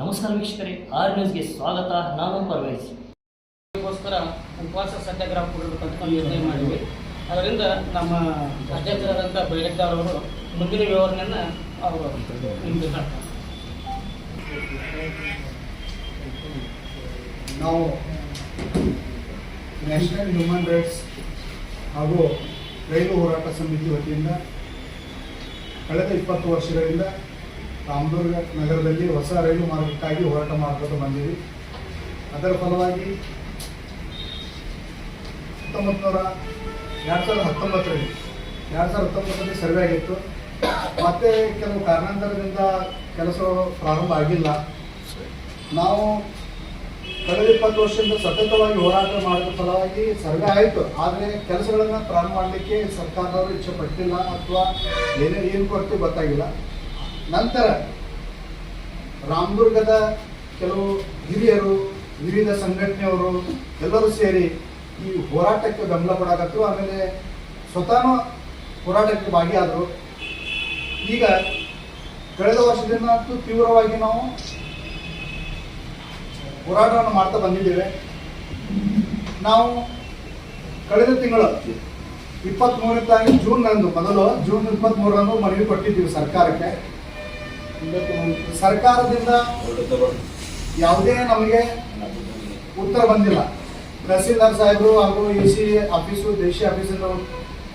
ನಮಸ್ಕಾರ ವೀಕ್ಷಕರೇ ಆರ್ ನ್ಯೂಸ್ಗೆ ಸ್ವಾಗತ ನಾನು ಪರ್ವೇಜ್. ಅದಕ್ಕೋಸ್ಕರ ಉಪವಾಸ ಸತ್ಯಾಗ್ರಹ ಕೊಡಬೇಕಂತ ನಿರ್ಣಯ ಮಾಡಿದ್ವಿ. ಅದರಿಂದ ನಮ್ಮ ಅಧ್ಯಕ್ಷರಾದಂಥ ಅವರು ಮುಂದಿನ ವಿವರಣೆಯನ್ನು ಅವರು ನಿಮಗೆ ನಾವು ನ್ಯಾಷನಲ್ ಹ್ಯೂಮನ್ ರೈಟ್ಸ್ ಹಾಗೂ ರೈಲು ಹೋರಾಟ ಸಮಿತಿ ವತಿಯಿಂದ ಕಳೆದ ಇಪ್ಪತ್ತು ವರ್ಷಗಳಿಂದ ರಾಮದುರ್ಗ ನಗರದಲ್ಲಿ ಹೊಸ ರೈಲು ಮಾರ್ಗಕ್ಕಾಗಿ ಹೋರಾಟ ಮಾಡ್ಕೊಂಡು ಬಂದಿವಿ ಅದರ ಫಲವಾಗಿ ಹತ್ತೊಂಬತ್ತು ನೂರ ಎರಡು ಸಾವಿರದ ಹತ್ತೊಂಬತ್ತರಲ್ಲಿ, ಎರಡು ಸಾವಿರದ ಹತ್ತೊಂಬತ್ತರಲ್ಲಿ ಸರ್ವೆ ಆಗಿತ್ತು. ಮತ್ತೆ ಕೆಲವು ಕಾರಣಾಂತರದಿಂದ ಕೆಲಸ ಪ್ರಾರಂಭ ಆಗಿಲ್ಲ. ನಾವು ಕಳೆದ ಇಪ್ಪತ್ತು ವರ್ಷದಿಂದ ಸತತವಾಗಿ ಹೋರಾಟ ಮಾಡಿದ ಫಲವಾಗಿ ಸರ್ವೆ ಆಯಿತು. ಆದರೆ ಕೆಲಸಗಳನ್ನು ಪ್ರಾರಂಭ ಮಾಡಲಿಕ್ಕೆ ಸರ್ಕಾರದವರು ಇಚ್ಛೆ ಪಟ್ಟಿಲ್ಲ ಅಥವಾ ಏನೇ ಏನು ಕೊರತೆ ಗೊತ್ತಾಗಿಲ್ಲ. ನಂತರ ರಾಮದುರ್ಗದ ಕೆಲವು ಹಿರಿಯರು, ವಿವಿಧ ಸಂಘಟನೆಯವರು ಎಲ್ಲರೂ ಸೇರಿ ಈ ಹೋರಾಟಕ್ಕೆ ಬೆಂಬಲ ಕೊಡಾಕತ್ತು, ಆಮೇಲೆ ಸ್ವತಃ ಹೋರಾಟಕ್ಕೆ ಭಾಗಿಯಾದರು. ಈಗ ಕಳೆದ ವರ್ಷದಿಂದ ತೀವ್ರವಾಗಿ ನಾವು ಹೋರಾಟವನ್ನು ಮಾಡ್ತಾ ಬಂದಿದ್ದೇವೆ. ನಾವು ಕಳೆದ ತಿಂಗಳು ಇಪ್ಪತ್ತ್ಮೂರನೇ ತಾರೀಕು ಜೂನ್ರಂದು ಮೊದಲು ಜೂನ್ ಇಪ್ಪತ್ತ್ಮೂರರಂದು ಮನವಿ ಕೊಟ್ಟಿದ್ದೀವಿ ಸರ್ಕಾರಕ್ಕೆ. ಸರ್ಕಾರದಿಂದ ಯಾವುದೇ ನಮಗೆ ಉತ್ತರ ಬಂದಿಲ್ಲ. ತಹಸೀಲ್ದಾರ್ ಸಾಹೇಬರು ಹಾಗೂ ಎ ಸಿ ಆಫೀಸು, ದೇಶಿ ಆಫೀಸಿಂದ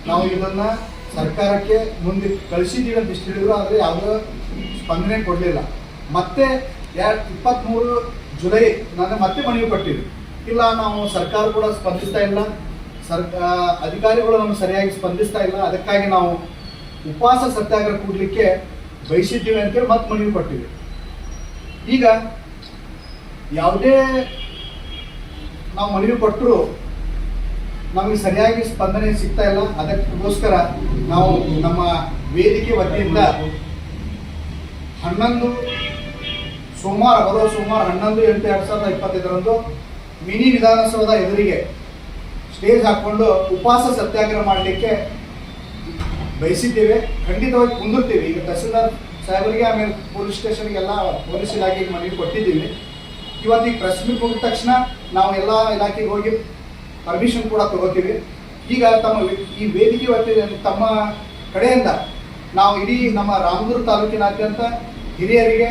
ನಾವು ಇದನ್ನ ಸರ್ಕಾರಕ್ಕೆ ಮುಂದೆ ಕಳಿಸಿದ್ದೀವಿ ಅಂತ ಇಷ್ಟು ಹೇಳಿದ್ರು, ಆದರೆ ಯಾವುದೋ ಸ್ಪಂದನೆ ಕೊಡಲಿಲ್ಲ. ಮತ್ತೆ ಎರಡು ಇಪ್ಪತ್ತ್ಮೂರು ಜುಲೈ ನಾನು ಮತ್ತೆ ಮನವಿ ಕೊಟ್ಟಿದ್ವಿ ಇಲ್ಲ, ನಾವು ಸರ್ಕಾರ ಕೂಡ ಸ್ಪಂದಿಸ್ತಾ ಇಲ್ಲ. ಸರ್ ಅಧಿಕಾರಿಗಳು ನಮ್ಗೆ ಸರಿಯಾಗಿ ಸ್ಪಂದಿಸ್ತಾ ಇಲ್ಲ. ಅದಕ್ಕಾಗಿ ನಾವು ಉಪವಾಸ ಸತ್ಯಾಗ್ರಹ ಕೂಡಲಿಕ್ಕೆ ಬಯಸಿದ್ದೀವಿ ಅಂತೇಳಿ ಮತ್ತೆ ಮನವಿ ಕೊಟ್ಟಿವಿ ಈಗ ಯಾವುದೇ ನಾವು ಮನವಿ ಕೊಟ್ಟರು ನಮಗೆ ಸರಿಯಾಗಿ ಸ್ಪಂದನೆ ಸಿಗ್ತಾ ಇಲ್ಲ. ಅದಕ್ಕೋಸ್ಕರ ನಾವು ನಮ್ಮ ವೇದಿಕೆ ವತಿಯಿಂದ ಹನ್ನೊಂದು ಸೋಮವಾರ, ಬರುವ ಸೋಮವಾರ ಹನ್ನೊಂದು ಎಂಟು ಎರಡು ಸಾವಿರದ ಇಪ್ಪತ್ತೈದರಂದು ಮಿನಿ ವಿಧಾನಸೌಧ ಎದುರಿಗೆ ಸ್ಟೇಜ್ ಹಾಕ್ಕೊಂಡು ಉಪವಾಸ ಸತ್ಯಾಗ್ರಹ ಮಾಡಲಿಕ್ಕೆ ಬಯಸಿದ್ದೇವೆ, ಖಂಡಿತವಾಗಿ ಕುಂದಿರ್ತೀವಿ. ಈಗ ತಹಸೀಲ್ದಾರ್ ಸಾಹೇಬರಿಗೆ, ಆಮೇಲೆ ಪೊಲೀಸ್ ಸ್ಟೇಷನ್ಗೆಲ್ಲ ಪೊಲೀಸ್ ಇಲಾಖೆಗೆ ಮನವಿ ಕೊಟ್ಟಿದ್ದೀವಿ. ಇವತ್ತು ಈಗ ಪ್ರೆಸ್ ಮೀಟ್ ಮುಗಿದ ತಕ್ಷಣ ನಾವು ಎಲ್ಲ ಇಲಾಖೆಗೆ ಹೋಗಿ ಪರ್ಮಿಷನ್ ಕೂಡ ತಗೋತೀವಿ. ಈಗ ತಮ್ಮ ಈ ವೇದಿಕೆ ಹೊತ್ತಿದೆ ತಮ್ಮ ಕಡೆಯಿಂದ ನಾವು ಇಡೀ ನಮ್ಮ ರಾಮದುರ್ಗ ತಾಲೂಕಿನಾದ್ಯಂತ ಹಿರಿಯರಿಗೆ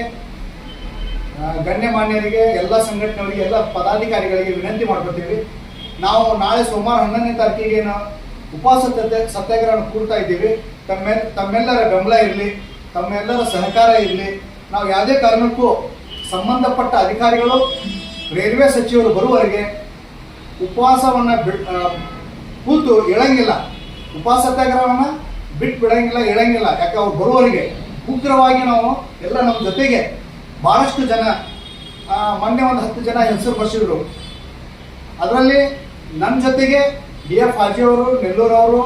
ಗಣ್ಯ ಗಣ್ಯಮಾನ್ಯರಿಗೆ, ಎಲ್ಲ ಸಂಘಟನೆಯವರಿಗೆ, ಎಲ್ಲ ಪದಾಧಿಕಾರಿಗಳಿಗೆ ವಿನಂತಿ ಮಾಡ್ಕೊತೀವಿ ನಾವು ನಾಳೆ ಸೋಮವಾರ ಹನ್ನೊಂದನೇ ತಾರೀಕಿಗೆ ನಾವು ಉಪವಾಸ ಸತ್ಯಾಗ್ರಹವನ್ನು ಸತ್ಯಾಗ್ರಹ ಕೂಡ್ತಾ ಇದ್ದೀವಿ. ತಮ್ಮೆಲ್ ತಮ್ಮೆಲ್ಲರ ಬೆಂಬಲ ಇರಲಿ ತಮ್ಮೆಲ್ಲರ ಸಹಕಾರ ಇರಲಿ. ನಾವು ಯಾವುದೇ ಕಾರಣಕ್ಕೂ ಸಂಬಂಧಪಟ್ಟ ಅಧಿಕಾರಿಗಳು ರೈಲ್ವೆ ಸಚಿವರು ಬರುವವರೆಗೆ ಉಪವಾಸವನ್ನು ಆ, ಕೂತು ಇಳಂಗಿಲ್ಲ. ಉಪವಾಸ ಸತ್ಯಾಗ್ರಹವನ್ನು ಬಿಟ್ಟು ಬಿಡಂಗಿಲ್ಲ ಇಳಂಗಿಲ್ಲ. ಯಾಕೆ ಅವ್ರು ಬರುವವರಿಗೆ ಉಗ್ರವಾಗಿ ನಾವು ಎಲ್ಲ ನಮ್ಮ ಜೊತೆಗೆ ಭಾಳಷ್ಟು ಜನ ಮೊನ್ನೆ ಒಂದು ಹತ್ತು ಜನ ಹೆಸರು ಬರ್ಸಿದ್ರು. ಅದರಲ್ಲಿ ನನ್ನ ಜೊತೆಗೆ ಡಿ ಎಫ್ ನೆಲ್ಲೂರು ಅವರು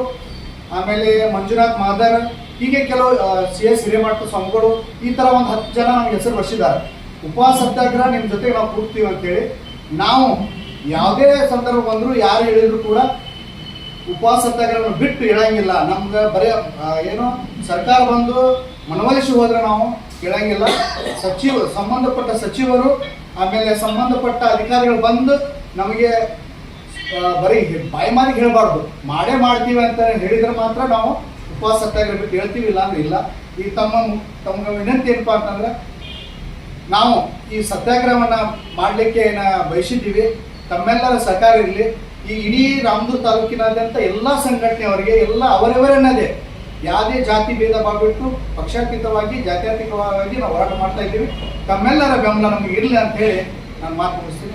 ಆಮೇಲೆ ಮಂಜುನಾಥ್ ಮಾದರ್, ಹೀಗೆ ಕೆಲವು ಸಿ ಎಸ್ ಹಿರೇಮಠ ಸ್ವಾಮಿಗಳು ಈ ಥರ ಒಂದು ಹತ್ತು ಜನ ನಮ್ಗೆ ಹೆಸರು ಬರ್ಸಿದ್ದಾರೆ. ಉಪವಾಸ ಸತ್ಯಾಗ್ರಹ ನಿಮ್ಮ ಜೊತೆಗೆ ನಾವು ಕೂಡ್ತೀವಿ ಅಂತೇಳಿ ನಾವು ಯಾವುದೇ ಸಂದರ್ಭ ಬಂದರೂ ಯಾರು ಹೇಳಿದ್ರು ಕೂಡ ಉಪವಾಸ ಸತ್ಯಾಗ್ರಹ ಬಿಟ್ಟು ಹೇಳಂಗಿಲ್ಲ ನಮ್ಗೆ ಬರೀ ಏನು ಸರ್ಕಾರ ಬಂದು ಮನವೊಲಿಸಿ ಹೋದ್ರೆ ನಾವು ಕೇಳಂಗಿಲ್ಲ ಸಚಿವ, ಸಂಬಂಧಪಟ್ಟ ಸಚಿವರು, ಆಮೇಲೆ ಸಂಬಂಧಪಟ್ಟ ಅಧಿಕಾರಿಗಳು ಬಂದು ನಮಗೆ ಬರೀ ಬಾಯಿ ಮಾರಿಗೆ ಹೇಳಬಾರ್ದು. ಮಾಡೇ ಮಾಡ್ತೀವಿ ಅಂತ ಹೇಳಿದ್ರೆ ಮಾತ್ರ ನಾವು ಉಪವಾಸ ಸತ್ತಾಗಿರ್ಬೇಕು ಹೇಳ್ತೀವಿ, ಇಲ್ಲ ಅಂದ್ರೆ ಇಲ್ಲ. ಈ ತಮ್ಮ ತಮ್ಗೆ ವಿನಂತಿ ಏನಪ್ಪ ಅಂತಂದ್ರೆ, ನಾವು ಈ ಸತ್ಯಾಗ್ರಹವನ್ನ ಮಾಡಲಿಕ್ಕೆ ಬಯಸಿದ್ದೀವಿ. ತಮ್ಮೆಲ್ಲರ ಸಹಕಾರ ಇರಲಿ. ಈ ಇಡೀ ರಾಮದುರ್ಗ ತಾಲೂಕಿನಾದ್ಯಂತ ಎಲ್ಲ ಸಂಘಟನೆಯವರಿಗೆ ಎಲ್ಲ ಅವರವರನ್ನದೇ ಯಾವುದೇ ಜಾತಿ ಭೇದ ಬಾಗಿಟ್ಟು ಪಕ್ಷಾತೀತವಾಗಿ, ಜಾತ್ಯಾತೀತವಾಗಿ ನಾವು ಹೋರಾಟ ಮಾಡ್ತಾ ಇದ್ದೀವಿ. ತಮ್ಮೆಲ್ಲರ ಬೆಂಬಲ ನಮಗೆ ಇರಲಿ ಅಂತ ಹೇಳಿ ನಾನು ಮಾತು ಮುಗಿಸ್ತೀನಿ.